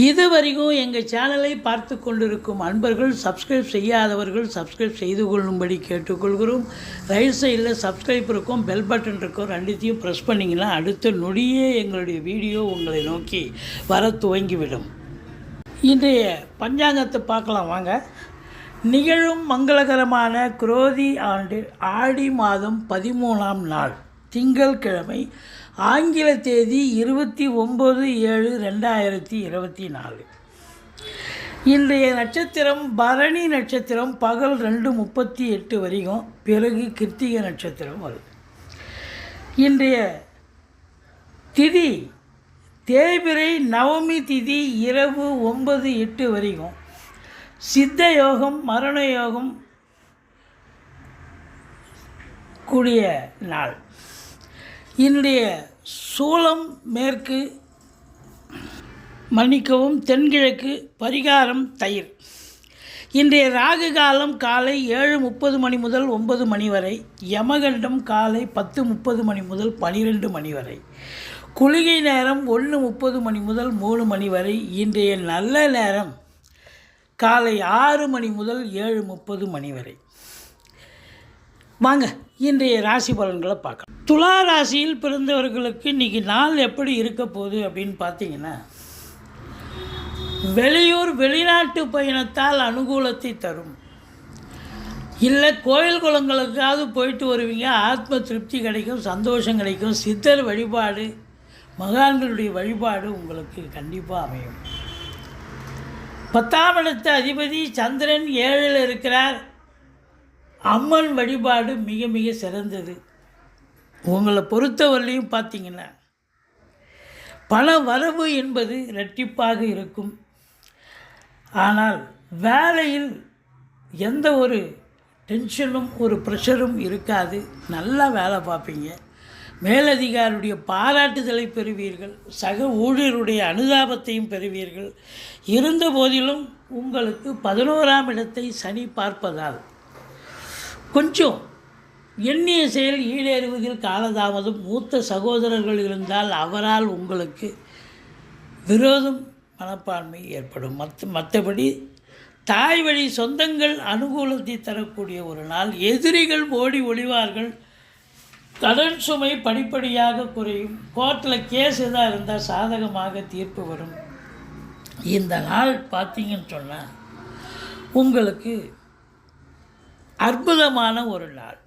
இதுவரைக்கும் எங்கள் சேனலை பார்த்து கொண்டிருக்கும் அன்பர்கள் சப்ஸ்கிரைப் செய்யாதவர்கள் சப்ஸ்கிரைப் செய்து கொள்ளும்படி கேட்டுக்கொள்கிறோம். ரைட் சைடில் சப்ஸ்கிரைப் இருக்கும் பெல் பட்டன் இருக்கும் ரெண்டுத்தையும் ப்ரெஸ் பண்ணிங்கன்னா அடுத்த நொடியே எங்களுடைய வீடியோ உங்களை நோக்கி வர துவங்கிவிடும். இன்றைய பஞ்சாங்கத்தை பார்க்கலாம் வாங்க. நிகழும் மங்களகரமான குரோதி ஆண்டு ஆடி மாதம் பதிமூணாம் நாள். திங்கள்கிழமை ஆங்கில தேதி இருபத்தி ஒம்பது ஏழு ரெண்டாயிரத்தி இருபத்தி நாலு. இன்றைய நட்சத்திரம் பரணி நட்சத்திரம் பகல் ரெண்டு முப்பத்தி எட்டு வரைக்கும் பிறகு கிருத்திகை நட்சத்திரம் வருது. இன்றைய திதி தேய்பிரை நவமி திதி இரவு ஒன்பது எட்டு வரைக்கும் சித்த யோகம் மரண யோகம் கூடிய நாள். இன்றைய சூளம் மேற்கு மன்னிக்கவும் தென்கிழக்கு பரிகாரம் தயிர். இன்றைய ராகு காலம் காலை ஏழு முப்பது மணி முதல் ஒன்பது மணி வரை யமகண்டம் காலை பத்து முப்பது மணி முதல் பனிரெண்டு மணி வரை. குளிகை நேரம் ஒன்று முப்பது மணி முதல் மூணு மணி வரை இன்றைய நல்ல நேரம் காலை ஆறு மணி முதல் ஏழு முப்பது மணி வரை. வாங்க இன்றைய ராசி பலன்களை பார்க்கலாம். துலா ராசியில் பிறந்தவர்களுக்கு இன்றைக்கி நாள் எப்படி இருக்க போகுது அப்படின்னு பார்த்தீங்கன்னா வெளியூர் வெளிநாட்டு பயணத்தால் அனுகூலத்தை தரும். இல்லை கோயில் குளங்களுக்காவது போயிட்டு வருவீங்க. ஆத்ம திருப்தி கிடைக்கும் சந்தோஷம் கிடைக்கும். சித்தர் வழிபாடு மகான்களுடைய வழிபாடு உங்களுக்கு கண்டிப்பாக அமையும். பத்தாம் இடத்து அதிபதி சந்திரன் ஏழில் இருக்கிறார். அம்மன் வழிபாடு மிக மிக சிறந்தது. உங்களை பொறுத்தவரையிலையும் பார்த்தீங்கன்னா பண வரவு என்பது இரட்டிப்பாக இருக்கும். ஆனால் வேலையில் எந்த ஒரு டென்ஷனும் ஒரு ப்ரெஷரும் இருக்காது. நல்லா வேலை பார்ப்பீங்க. மேலதிகாரியுடைய பாராட்டுதலை பெறுவீர்கள். சக ஊழியருடைய அனுதாபத்தையும் பெறுவீர்கள். இருந்த போதிலும் உங்களுக்கு பதினோராம் இடத்தை சனி பார்ப்பதால் கொஞ்சம் எண்ணிய செயல் ஈடேறுவதில் காலதாமதம். மூத்த சகோதரர்கள் இருந்தால் அவரால் உங்களுக்கு விரோதம் மனப்பான்மை ஏற்படும். மற்ற மற்றபடி தாய் வழி சொந்தங்கள் அனுகூலத்தை தரக்கூடிய ஒரு நாள். எதிரிகள் ஓடி ஒளிவார்கள். கடன் சுமை படிப்படியாக குறையும். கோர்ட்டில் கேஸ் எதாக இருந்தால் சாதகமாக தீர்ப்பு வரும். இந்த நாள் பார்த்தீங்கன்னு சொன்னால் உங்களுக்கு அற்புதமான ஒரு நாள்.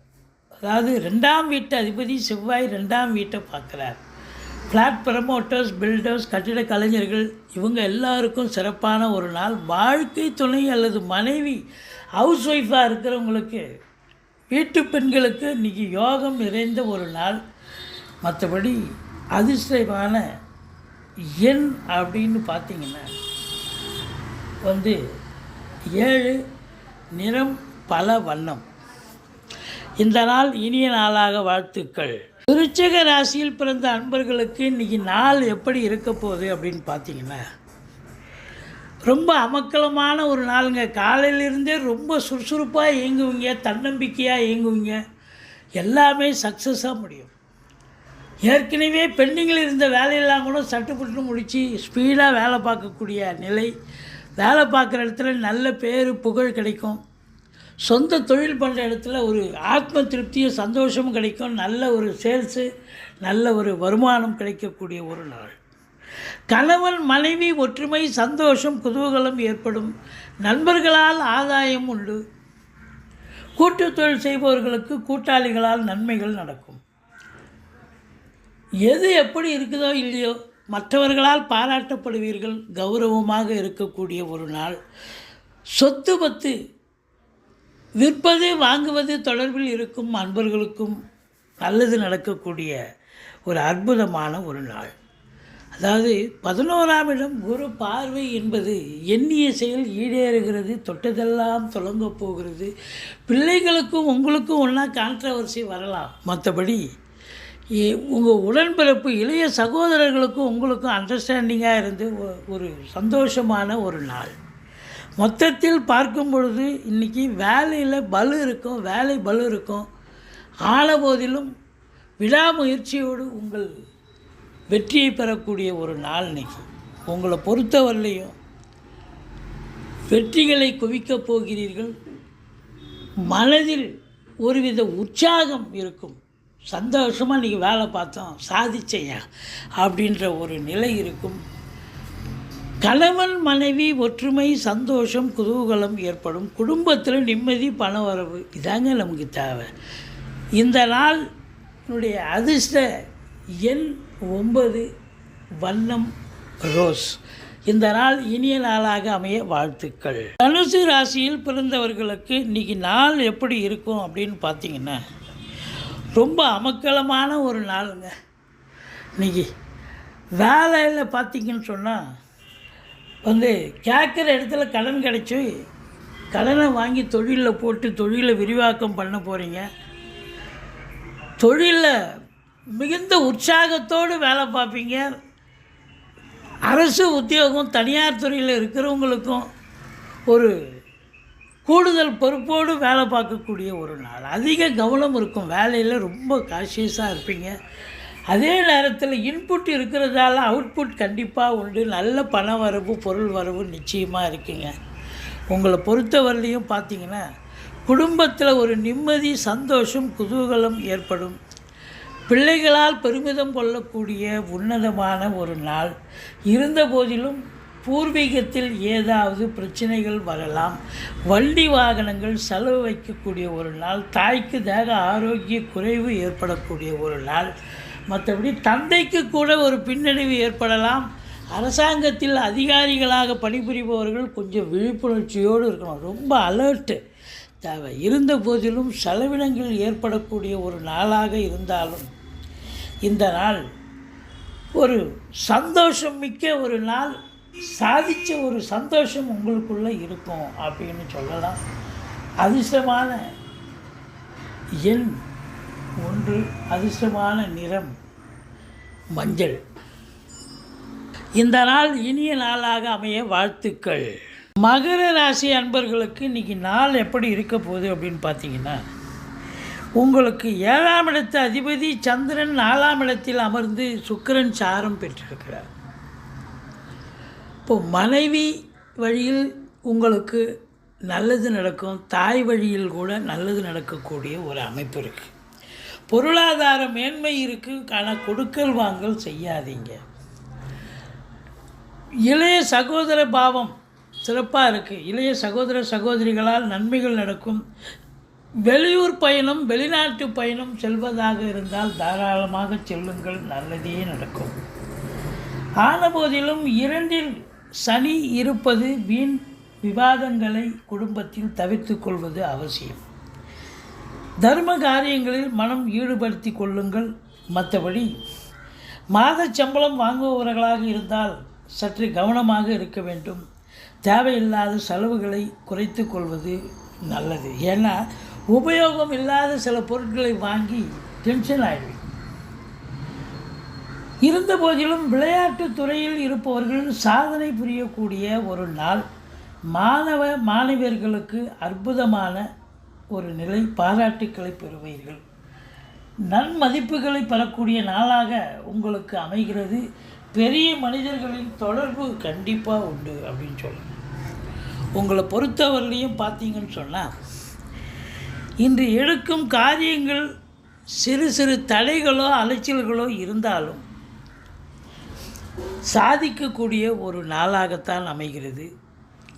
அதாவது ரெண்டாம் வீட்டு அதிபதி செவ்வாய் ரெண்டாம் வீட்டை பார்க்குறார். ஃப்ளாட் ப்ரமோட்டர்ஸ் பில்டர்ஸ் கட்டிட கலைஞர்கள் இவங்க எல்லாருக்கும் சிறப்பான ஒரு நாள். வாழ்க்கை துணை அல்லது மனைவி ஹவுஸ் ஒய்ஃபாக இருக்கிறவங்களுக்கு வீட்டு பெண்களுக்கு இன்றைக்கி யோகம் நிறைந்த ஒரு நாள். மற்றபடி அதிர்ஷ்டமான எண் அப்படின்னு பார்த்தீங்கன்னா வந்து ஏழு நிறம் பல வண்ணம். இந்த நாள் இனிய நாளாக வாழ்த்துக்கள். விருச்சக ராசியில் பிறந்த அன்பர்களுக்கு இன்றைக்கி நாள் எப்படி இருக்க போகுது அப்படின்னு பார்த்தீங்கன்னா ரொம்ப அமக்கலமான ஒரு நாளுங்க. காலையிலிருந்தே ரொம்ப சுறுசுறுப்பாக இயங்குவீங்க தன்னம்பிக்கையாக இயங்குவீங்க. எல்லாமே சக்ஸஸாக முடியும். ஏற்கனவே பெண்டிங்கில் இருந்த வேலையெல்லாம் கூட சட்டுப்பட்டு முடித்து ஸ்பீடாக வேலை பார்க்கக்கூடிய நிலை. வேலை பார்க்குற இடத்துல நல்ல பேர் புகழ் கிடைக்கும். சொந்த தொழில் பண்ணுற இடத்துல ஒரு ஆத்ம திருப்தியும் சந்தோஷமும் கிடைக்கும். நல்ல ஒரு சேல்ஸு நல்ல ஒரு வருமானம் கிடைக்கக்கூடிய ஒரு நாள். கணவன் மனைவி ஒற்றுமை சந்தோஷம் குதூகலம் ஏற்படும். நண்பர்களால் ஆதாயம் உண்டு. கூட்டு தொழில் செய்பவர்களுக்கு கூட்டாளிகளால் நன்மைகள் நடக்கும். எது எப்படி இருக்குதோ இல்லையோ மற்றவர்களால் பாராட்டப்படுவீர்கள். கௌரவமாக இருக்கக்கூடிய ஒரு நாள். சொத்து பத்து விற்பது வாங்குவது தொடர்பில் இருக்கும் அன்பர்களுக்கும் நல்லது நடக்கக்கூடிய ஒரு அற்புதமான ஒரு நாள். அதாவது பதினோராம் இடம் குரு பார்வை என்பது எண்ணிய செயல் ஈடேறுகிறது தொட்டதெல்லாம் தொடங்க போகிறது. பிள்ளைகளுக்கும் உங்களுக்கும் ஒன்றா கான்ட்ரவர்சி வரலாம். மற்றபடி உங்கள் உடன்பிறப்பு இளைய சகோதரர்களுக்கும் உங்களுக்கும் அண்டர்ஸ்டாண்டிங்காக இருந்து ஒரு சந்தோஷமான ஒரு நாள். மொத்தத்தில் பார்க்கும் பொழுது இன்றைக்கி வேலையில் பலு இருக்கும் வேலை பலு இருக்கும். ஆன போதிலும் விடாமுயற்சியோடு உங்கள் வெற்றியை பெறக்கூடிய ஒரு நாள் இன்னைக்கு. உங்களை பொறுத்தவரையிலையும் வெற்றிகளை குவிக்கப் போகிறீர்கள். மனதில் ஒருவித உற்சாகம் இருக்கும். சந்தோஷமாக நீங்கள் வேலை பார்த்தோம் சாதிச்சையா அப்படின்ற ஒரு நிலை இருக்கும். கணவன் மனைவி ஒற்றுமை சந்தோஷம் குதூகலம் ஏற்படும். குடும்பத்தில் நிம்மதி பண வரவு இதாங்க நமக்கு தேவை. இந்த நாள் அதிர்ஷ்ட எண் ஒன்பது வண்ணம் ரோஸ். இந்த நாள் இனிய நாளாக அமைய வாழ்த்துக்கள். தனுசு ராசியில் பிறந்தவர்களுக்கு இன்றைக்கி நாள் எப்படி இருக்கும் அப்படின்னு பார்த்தீங்கன்னா ரொம்ப அமக்கலமான ஒரு நாளுங்க. இன்னைக்கு வேலையில் பார்த்தீங்கன்னு சொன்னால் வந்து கேட்குற இடத்துல கடன் கிடச்சி கடனை வாங்கி தொழிலில் போட்டு தொழிலை விரிவாக்கம் பண்ண போகிறீங்க தொழிலில் மிகுந்த உற்சாகத்தோடு வேலை பார்ப்பீங்க. அரசு உத்தியோகம் தனியார் துறையில் இருக்கிறவங்களுக்கும் ஒரு கூடுதல் பொறுப்போடு வேலை பார்க்கக்கூடிய ஒரு நாள். அதிக கவனம் இருக்கும். வேலையில் ரொம்ப காஷியஸாக இருப்பீங்க. அதே நேரத்தில் இன்புட் இருக்கிறதால அவுட்புட் கண்டிப்பாக உண்டு. நல்ல பண வரவு பொருள் வரவு நிச்சயமாக இருக்குங்க. உங்களை பொறுத்தவரையிலையும் பார்த்தீங்கன்னா குடும்பத்தில் ஒரு நிம்மதி சந்தோஷம் குதூகலம் ஏற்படும். பிள்ளைகளால் பெருமிதம் கொள்ளக்கூடிய உன்னதமான ஒரு நாள். இருந்த போதிலும் பூர்வீகத்தில் ஏதாவது பிரச்சனைகள் வரலாம். வண்டி வாகனங்கள் செலவு வைக்கக்கூடிய ஒரு நாள். தாய்க்கு தேக ஆரோக்கிய குறைவு ஏற்படக்கூடிய ஒரு நாள். மற்றபடி தந்தைக்கு கூட ஒரு பின்னடைவு ஏற்படலாம். அரசாங்கத்தில் அதிகாரிகளாக பணிபுரிபவர்கள் கொஞ்சம் விழிப்புணர்ச்சியோடு இருக்கணும். ரொம்ப அலர்ட்டு தேவை இருந்த போதிலும் செலவினங்கள் ஏற்படக்கூடிய ஒரு நாளாக இருந்தாலும் இந்த நாள் ஒரு சந்தோஷம் மிக்க ஒரு நாள் சாதித்த ஒரு சந்தோஷம் உங்களுக்குள்ளே இருக்கும் அப்படின்னு சொல்லலாம். அதிர்ஷ்டமான எண் ஒன்று அதிர்ஷ்டமான நிறம் மஞ்சள். இந்த நாள் இனிய நாளாக அமைய வாழ்த்துக்கள். மகர ராசி அன்பர்களுக்கு இன்னைக்கு நாள் எப்படி இருக்க போகுது அப்படின்னு பார்த்தீங்கன்னா உங்களுக்கு ஏழாம் இடத்து அதிபதி சந்திரன் நாலாம் இடத்தில் அமர்ந்து சுக்கிரன் சாரம் பெற்றிருக்கிறார். இப்போ மனைவி வழியில் உங்களுக்கு நல்லது நடக்கும் தாய் வழியில் கூட நல்லது நடக்கக்கூடிய ஒரு அமைப்பு இருக்குது பொருளாதார மேன்மை இருக்குக்கான கொடுக்கல் வாங்கல் செய்யாதீங்க. இளைய சகோதர பாவம் சிறப்பாக இருக்குது இளைய சகோதர சகோதரிகளால் நன்மைகள் நடக்கும். வெளியூர் பயணம் வெளிநாட்டு பயணம் செல்வதாக இருந்தால் தாராளமாக செல்லுங்கள். நல்லதே நடக்கும். ஆனபோதிலும் இரண்டில் சனி இருப்பது வீண் விவாதங்களை குடும்பத்தில் தவிர்த்து கொள்வது அவசியம். தர்ம காரியங்களில் மனம் ஈடுபடுத்தி கொள்ளுங்கள். மற்றபடி மாதச் சம்பளம் வாங்குபவர்களாக இருந்தால் சற்று கவனமாக இருக்க வேண்டும். தேவையில்லாத செலவுகளை குறைத்து கொள்வது நல்லது. ஏன்னா உபயோகம் இல்லாத சில பொருட்களை வாங்கி டென்ஷன் ஆகிவிடும் இருந்த போதிலும் விளையாட்டு துறையில் இருப்பவர்கள் சாதனை புரியக்கூடிய ஒரு நாள். மாணவ மாணவியர்களுக்கு அற்புதமான ஒரு நிலை பாராட்டுக்களை பெறுவீர்கள். நன்மதிப்புகளை பெறக்கூடிய நாளாக உங்களுக்கு அமைகிறது. பெரிய மனிதர்களின் தொடர்பு கண்டிப்பாக உண்டு அப்படின்னு சொல்லலாம் உங்களை பொறுத்தவரையிலையும் பார்த்தீங்கன்னு சொன்னால் இன்று எடுக்கும் காரியங்கள் சிறு சிறு தடைகளோ அலைச்சல்களோ இருந்தாலும் சாதிக்கக்கூடிய ஒரு நாளாகத்தான் அமைகிறது.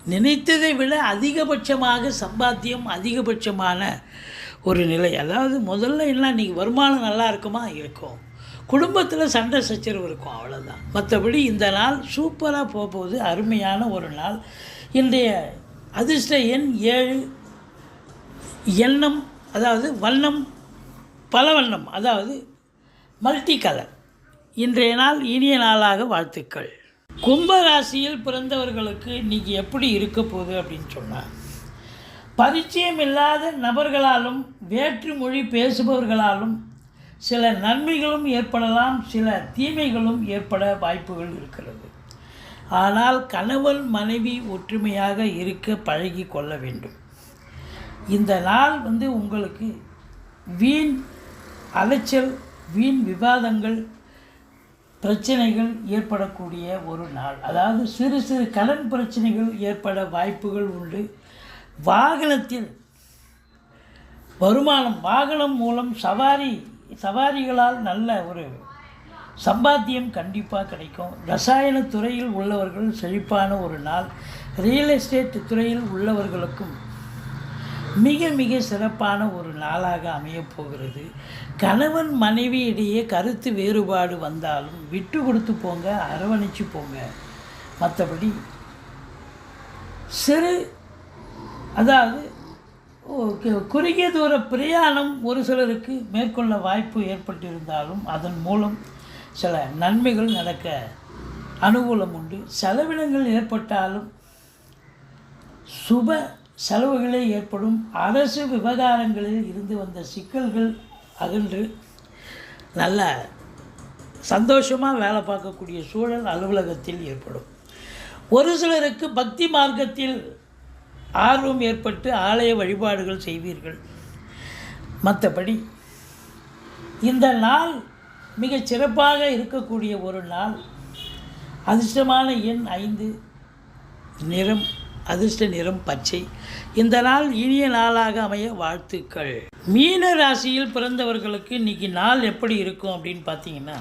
நினைத்ததை விட அதிகபட்சமாக சம்பாத்தியம் அதிகபட்சமான ஒரு நிலை. அதாவது முதல்ல என்ன இன்றைக்கி வருமானம் நல்லா இருக்குமா? இருக்கும். குடும்பத்தில் சண்டை சச்சரவு இருக்கும் அவ்வளோதான் மற்றபடி இந்த நாள் சூப்பராக போக போகுது அருமையான ஒரு நாள். இன்றைய அதிர்ஷ்ட எண் ஏழு. எண்ணம் அதாவது வண்ணம் பல வண்ணம் அதாவது மல்டி கலர் இன்றைய நாள் இனிய நாளாக வாழ்த்துக்கள். கும்பராசியில் பிறந்தவர்களுக்கு இன்றைக்கி எப்படி இருக்க போகுது அப்படின்னு சொன்னால் பரிச்சயம் இல்லாத நபர்களாலும் வேற்று மொழி பேசுபவர்களாலும் சில நன்மைகளும் ஏற்படலாம் சில தீமைகளும் ஏற்பட வாய்ப்புகள் இருக்கிறது. ஆனால் கணவன் மனைவி ஒற்றுமையாக இருக்க பழகி கொள்ள வேண்டும். இந்த நாள் வந்து உங்களுக்கு வீண் அலைச்சல் வீண் விவாதங்கள் பிரச்சனைகள் ஏற்படக்கூடிய ஒரு நாள். அதாவது சிறு சிறு கடன் பிரச்சனைகள் ஏற்பட வாய்ப்புகள் உண்டு. வாகனத்தில் வருமானம் வாகனம் மூலம் சவாரி சவாரிகளால் நல்ல ஒரு சம்பாத்தியம் கண்டிப்பாக கிடைக்கும். ரசாயன துறையில் உள்ளவர்கள் செழிப்பான ஒரு நாள். ரியல் எஸ்டேட் துறையில் உள்ளவர்களுக்கும் மிக மிக சிறப்பான ஒரு நாளாக அமையப் போகிறது. கணவன் மனைவி இடையே கருத்து வேறுபாடு வந்தாலும் விட்டு கொடுத்து போங்க அரவணைச்சு போங்க. மற்றபடி சிறு அதாவது குறுகிய தூர பிரயாணம் ஒரு சிலருக்கு மேற்கொள்ள வாய்ப்பு ஏற்பட்டிருந்தாலும் அதன் மூலம் சில நன்மைகள் நடக்க அனுகூலம் உண்டு. செலவினங்கள் ஏற்பட்டாலும் சுப செலவுகளே ஏற்படும். அரசு விவகாரங்களில் இருந்து வந்த சிக்கல்கள் அகன்று நல்ல சந்தோஷமாக வேலை பார்க்கக்கூடிய சூழல் அலுவலகத்தில் ஏற்படும். ஒரு சிலருக்கு பக்தி மார்க்கத்தில் ஆர்வம் ஏற்பட்டு ஆலய வழிபாடுகள் செய்வீர்கள். மற்றபடி இந்த நாள் மிகச் சிறப்பாக இருக்கக்கூடிய ஒரு நாள். அதிர்ஷ்டமான எண் ஐந்து நிறம். அதிர்ஷ்ட நிறம் பச்சை. இந்த நாள் இனிய நாளாக அமைய வாழ்த்துக்கள். மீன ராசியில் பிறந்தவர்களுக்கு இன்னைக்கு நாள் எப்படி இருக்கும் அப்படின்னு பார்த்தீங்கன்னா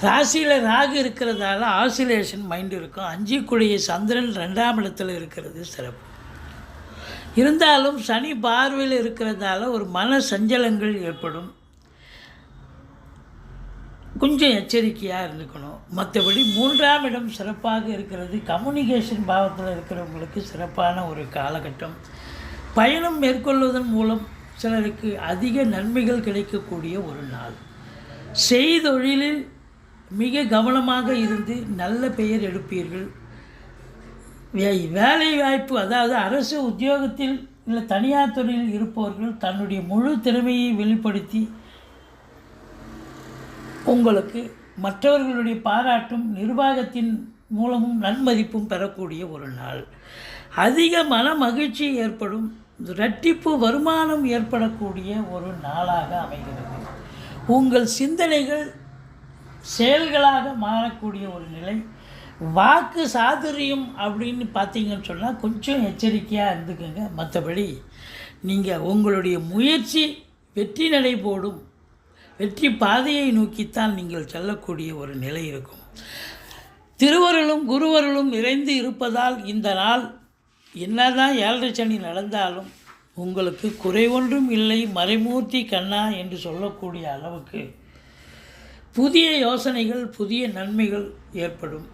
ராசியில் ராகு இருக்கிறதால ஆசிலேஷன் மைண்ட் இருக்கும். அஞ்சுக்குடிய சந்திரன் ரெண்டாம் இடத்துல இருக்கிறது சிறப்பு. இருந்தாலும் சனி பார்வையில் இருக்கிறதால ஒரு மன சஞ்சலங்கள் ஏற்படும். கொஞ்சம் எச்சரிக்கையாக இருந்துக்கணும். மற்றபடி மூன்றாம் இடம் சிறப்பாக இருக்கிறது கம்யூனிகேஷன் பாவத்தில் இருக்கிறவங்களுக்கு சிறப்பான ஒரு காலகட்டம். பயணம் மேற்கொள்வதன் மூலம் சிலருக்கு அதிக நன்மைகள் கிடைக்கக்கூடிய ஒரு நாள். செய்தொழிலில் மிக கவனமாக இருந்து நல்ல பெயர் எடுப்பீர்கள். வே- வேலை வாய்ப்பு அதாவது அரசு உத்தியோகத்தில் இல்லை தனியார் துறையில் இருப்பவர்கள் தன்னுடைய முழு திறமையை வெளிப்படுத்தி உங்களுக்கு மற்றவர்களுடைய பாராட்டும் நிர்வாகத்தின் மூலமும் நன்மதிப்பும் பெறக்கூடிய ஒரு நாள். அதிக மன மகிழ்ச்சி ஏற்படும் இரட்டிப்பு வருமானம் ஏற்படக்கூடிய ஒரு நாளாக அமைகிறது. உங்கள் சிந்தனைகள் செயல்களாக மாறக்கூடிய ஒரு நிலை. வாக்கு சாதுரியம் அப்படின்னு பார்த்தீங்கன்னு சொன்னால் கொஞ்சம் எச்சரிக்கையாக இருந்துக்கோங்க. மற்றபடி நீங்கள் உங்களுடைய முயற்சி வெற்றி நடை போடும். வெற்றி பாதையை நோக்கித்தான் நீங்கள் செல்லக்கூடிய ஒரு நிலை இருக்கும். திருவருளும் குருவருளும் நிறைந்து இருப்பதால் இந்த நாள் என்னதான் ஏழரை சனி நடந்தாலும் உங்களுக்கு குறைவொன்றும் இல்லை மறைமூர்த்தி கண்ணா என்று சொல்லக்கூடிய அளவுக்கு புதிய யோசனைகள் புதிய நன்மைகள் ஏற்படும்.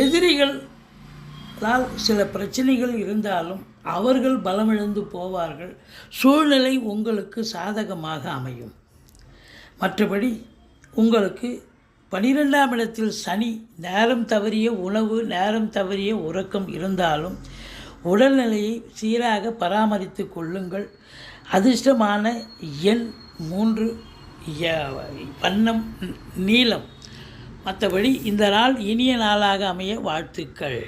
எதிரிகளால் சில பிரச்சனைகள் இருந்தாலும் அவர்கள் பலமிழந்து போவார்கள். சூழ்நிலை உங்களுக்கு சாதகமாக அமையும். மற்றபடி உங்களுக்கு பனிரெண்டாம் இடத்தில் சனி நேரம் தவறிய உணவு நேரம் தவறிய உறக்கம் இருந்தாலும் உடல்நிலையை சீராக பராமரித்து கொள்ளுங்கள். அதிர்ஷ்டமான எண் மூன்று வண்ணம் நீளம். மற்றபடி இந்த நாள் இனிய நாளாக அமைய வாழ்த்துக்கள்.